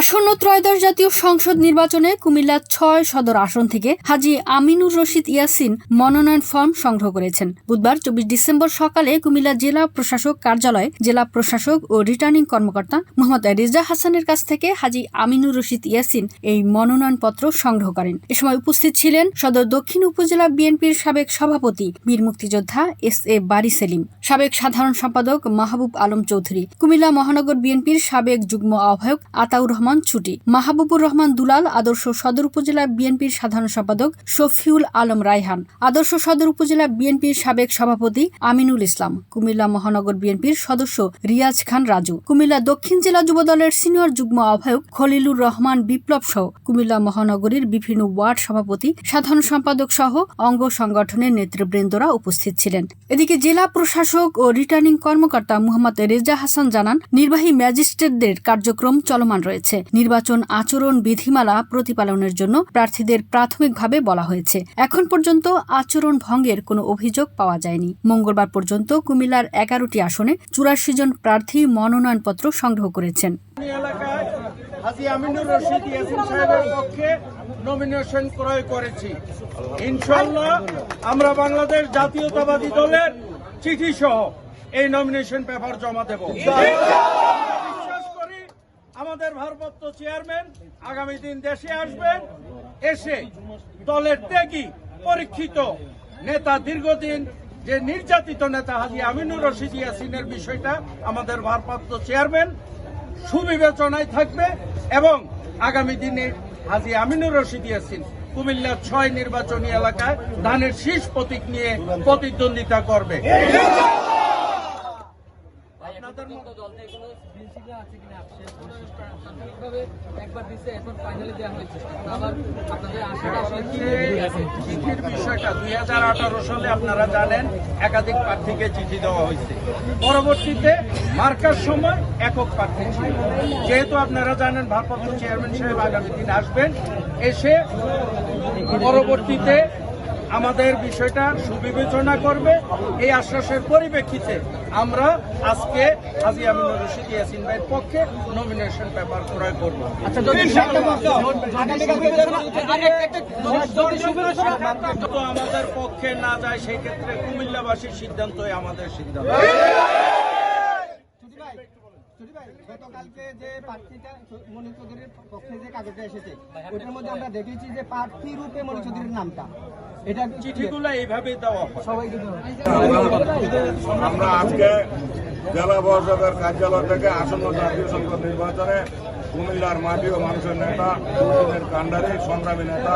আসন্ন ত্রয়োদশ জাতীয় সংসদ নির্বাচনে কুমিল্লা ছয় সদর আসন থেকে হাজি আমিনুর রশিদ ইয়াসিন মনোনয়ন ফর্ম সংগ্রহ করেছেন। বুধবার চব্বিশ ডিসেম্বর সকালে কুমিল্লা জেলা প্রশাসক কার্যালয়ে জেলা প্রশাসক ও রিটার্নিং কর্মকর্তা মোহাম্মদ রেজা হাসানের কাছ থেকে হাজি আমিনুর রশিদ ইয়াসিন এই মনোনয়নপত্র সংগ্রহ করেন। এ সময় উপস্থিত ছিলেন সদর দক্ষিণ উপজেলা বিএনপির সাবেক সভাপতি বীর মুক্তিযোদ্ধা এস এ বারি সেলিম, সাবেক সাধারণ সম্পাদক মাহবুব আলম চৌধুরী, কুমিল্লা মহানগর বিএনপির সাবেক যুগ্ম আহ্বায়ক আতাউর ছুটি। মাহবুবুর রহমান দুলাল আদর্শ সদর উপজেলা বিএনপির সাধারণ সম্পাদক শফিউল আলম রায়হান, আদর্শ সদর উপজেলা বিএনপির সাবেক সভাপতি আমিনুল ইসলাম, কুমিল্লা মহানগর বিএনপির সদস্য রিয়াজ খান রাজু, কুমিল্লা দক্ষিণ জেলা যুবদলের সিনিয়র যুগ্ম আহ্বায়ক খলিলুর রহমান বিপ্লব সহ কুমিল্লা মহানগরীর বিভিন্ন ওয়ার্ড সভাপতি, সাধারণ সম্পাদক সহ অঙ্গ সংগঠনের নেতৃবৃন্দরা উপস্থিত ছিলেন। এদিকে জেলা প্রশাসক ও রিটার্নিং কর্মকর্তা মুহাম্মদ রেজা হাসান জানান, নির্বাহী ম্যাজিস্ট্রেটদের কার্যক্রম চলমান রয়েছে। নির্বাচন আচরণ বিধিমালা প্রতিপালনের জন্য প্রার্থীদের প্রাথমিকভাবে বলা হয়েছে। এখন পর্যন্ত আচরণ ভঙ্গের কোনো অভিযোগ পাওয়া যায়নি। মঙ্গলবার পর্যন্ত কুমিল্লার এগারোটি আসনে চুরাশি জন প্রার্থী মনোনয়নপত্র সংগ্রহ করেছেন। হাজি আমিনুর রশিদ ইয়াসিন সাহেবের পক্ষে নমিনেশন ক্রয় করেছি। ইনশাল্লাহ আমরা বাংলাদেশ জাতীয়তাবাদী দলের চিঠি সহ এই নমিনেশন পেপার জমা দেব। আমাদের ভারপ্রাপ্ত চেয়ারম্যান আগামী দিন দেশে আসবেন। এসে দলের ত্যাগী, পরীক্ষিত নেতা দীর্ঘদিন যে নির্যাতিত নেতা হাজি আমিনুর রশিদ ইয়াসিনের বিষয়টা আমাদের ভারপ্রাপ্ত চেয়ারম্যান সুবিবেচনায় থাকবে এবং আগামী দিনে হাজি আমিনুর রশিদ ইয়াসিন কুমিল্লার ছয় নির্বাচনী এলাকায় ধানের শীষ প্রতীক নিয়ে প্রতিদ্বন্দ্বিতা করবে। মতো দল থেকে কোনো বিনশিলা আছে কিনা? আপনি একবার দিছে এখন ফাইনালি দেওয়া হয়েছে। আবার আপনাদের আশাটা চিঠির বিষয়টা দুই হাজার আঠারো সালে আপনারা জানেন একাধিক প্রার্থীকে চিঠি দেওয়া হয়েছে। পরবর্তীতে মার্কার সময় একক প্রার্থী ছিল। যেহেতু আপনারা জানেন ভারপ্রাপ্ত চেয়ারম্যান সাহেব আগামী দিন আসবেন। এসে পরবর্তীতে আমাদের বিষয়টা সুবিবেচনা করবে। এই আশ্বাসের পরিপ্রেক্ষিতে আমরা আজকে হাজি আমিনুর রশিদ ইয়াসিন ভাইয়ের পক্ষে নমিনেশন পেপার ক্রয় করব। আচ্ছা যদি আমাদের পক্ষে না যায় সেক্ষেত্রে কুমিল্লাবাসীর সিদ্ধান্তই আমাদের সিদ্ধান্ত। ছুটি ভাই গতকালকে যে প্রার্থীটা মনির চৌধুরীর পক্ষে যে কাগজটা এসেছে ওইটার মধ্যে আমরা দেখেছি যে প্রার্থী রূপে মনির চৌধুরীর নামটা। এটা চিঠিগুলো এইভাবেই দেওয়া সবাইকে আমরা আজকে জেলা পরিষদের কার্যালয় থেকে আসন্ন জাতীয় সংসদ নির্বাচনে কুমিল্লার মাটি ও মানুষের নেতা দুদিনের কান্ডারি সংগ্রামী নেতা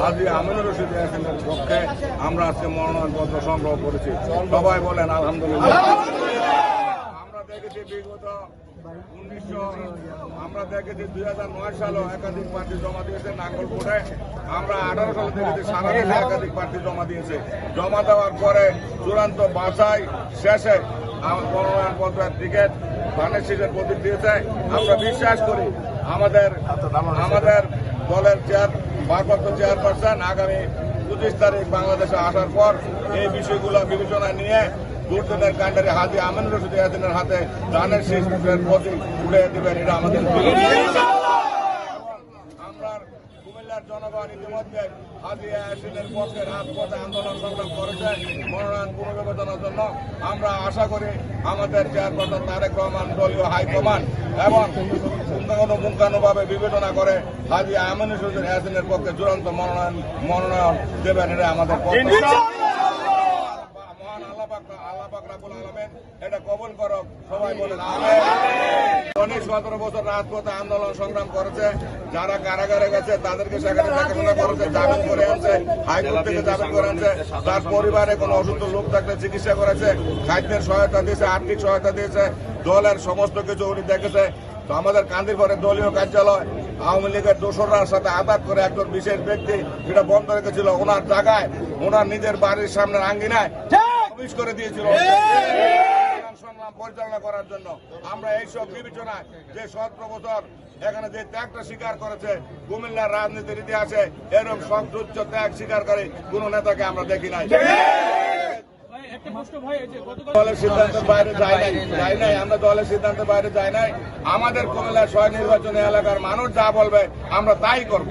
হাজি আমিনুর রশিদ ইয়াসিনের পক্ষে আমরা আজকে মনোনয়নপত্র সংগ্রহ করেছি। সবাই বলেন আলহামদুলিল্লাহ। আমরা দেখেছি বিগত উনিশশো আমরা দেখেছি দুই হাজার নয় সালেও একাধিক প্রার্থী জমা দিয়েছে নাঙ্গলকোটে আমরা আঠারো সালে দেখেছি সারা দেশে একাধিক প্রার্থী জমা দিয়েছে। জমা দেওয়ার পরে চূড়ান্ত বাছাই শেষে আমার মনোনয়নপত্রের টিকিট ধানের শীষের প্রতীক দিয়েছে। আমরা বিশ্বাস করি আমাদের আমাদের দলের চেয়ার ভারপ্রাপ্ত চেয়ারপারসন আগামী পঁচিশ তারিখ বাংলাদেশে আসার পর এই বিষয়গুলো বিবেচনায় নিয়ে দুর্দিনের কাণ্ডারে হাতে আমিনুর হাতে ধানের শীষের প্রতীক উঠে দেবেন, এটা আমাদের আমরা আন্দোলন জন্য। আমরা আশা করি আমাদের চেয়ারপারসন তারেক রহমান দলীয় হাইকমান্ড এবং পুঙ্খানুপুঙ্খানুভাবে বিবেচনা করে হাজি আমিনুর রশিদ ইয়াসিনের পক্ষে চূড়ান্ত মনোনয়ন মনোনয়ন দেবেন, এটা আমাদের এটা কবুল করুক সবাই আমিন। উনিশ সতেরো বছর রাজপথে আন্দোলন সংগ্রাম করেছে যারা কারাগারে গেছে তাদেরকে সেখানে দেখাশোনা করেছে জামিন করে আনছে হাইকোর্ট থেকে জামিন করে আনছে তার পরিবারে কোনো অসুস্থ লোক থাকলে চিকিৎসা করেছে খাদ্যের সহায়তা দিয়েছে আর্থিক সহায়তা দিয়েছে দলের সমস্ত কিছু উনি দেখেছে। তো আমাদের কান্দিরপরে দলীয় কার্যালয় আওয়ামী লীগের দোসররার সাথে আঘাত করে একজন বিশেষ ব্যক্তি যেটা বন্ধ রেখেছিল ওনার জায়গায় ওনার নিজের বাড়ির সামনে আঙ্গিনায়। অফিস করে দিয়েছিল। সংগ্রাম পরিচালনা করার জন্য। আমরা এইসব বিবেচনায় যে সৎ প্রবতর এখানে যে ত্যাগটা স্বীকার করেছে কুমিল্লার রাজনীতির ইতিহাসে এরকম সংযুচ্চ ত্যাগ স্বীকার করে কোন নেতাকে আমরা দেখি নাই। দলের সিদ্ধান্তের বাইরে যাই নাই যাই নাই আমরা দলের সিদ্ধান্তের বাইরে যাই নাই। আমাদের কুমিল্লা ছয় নির্বাচনী এলাকার মানুষ যা বলবে আমরা তাই করব।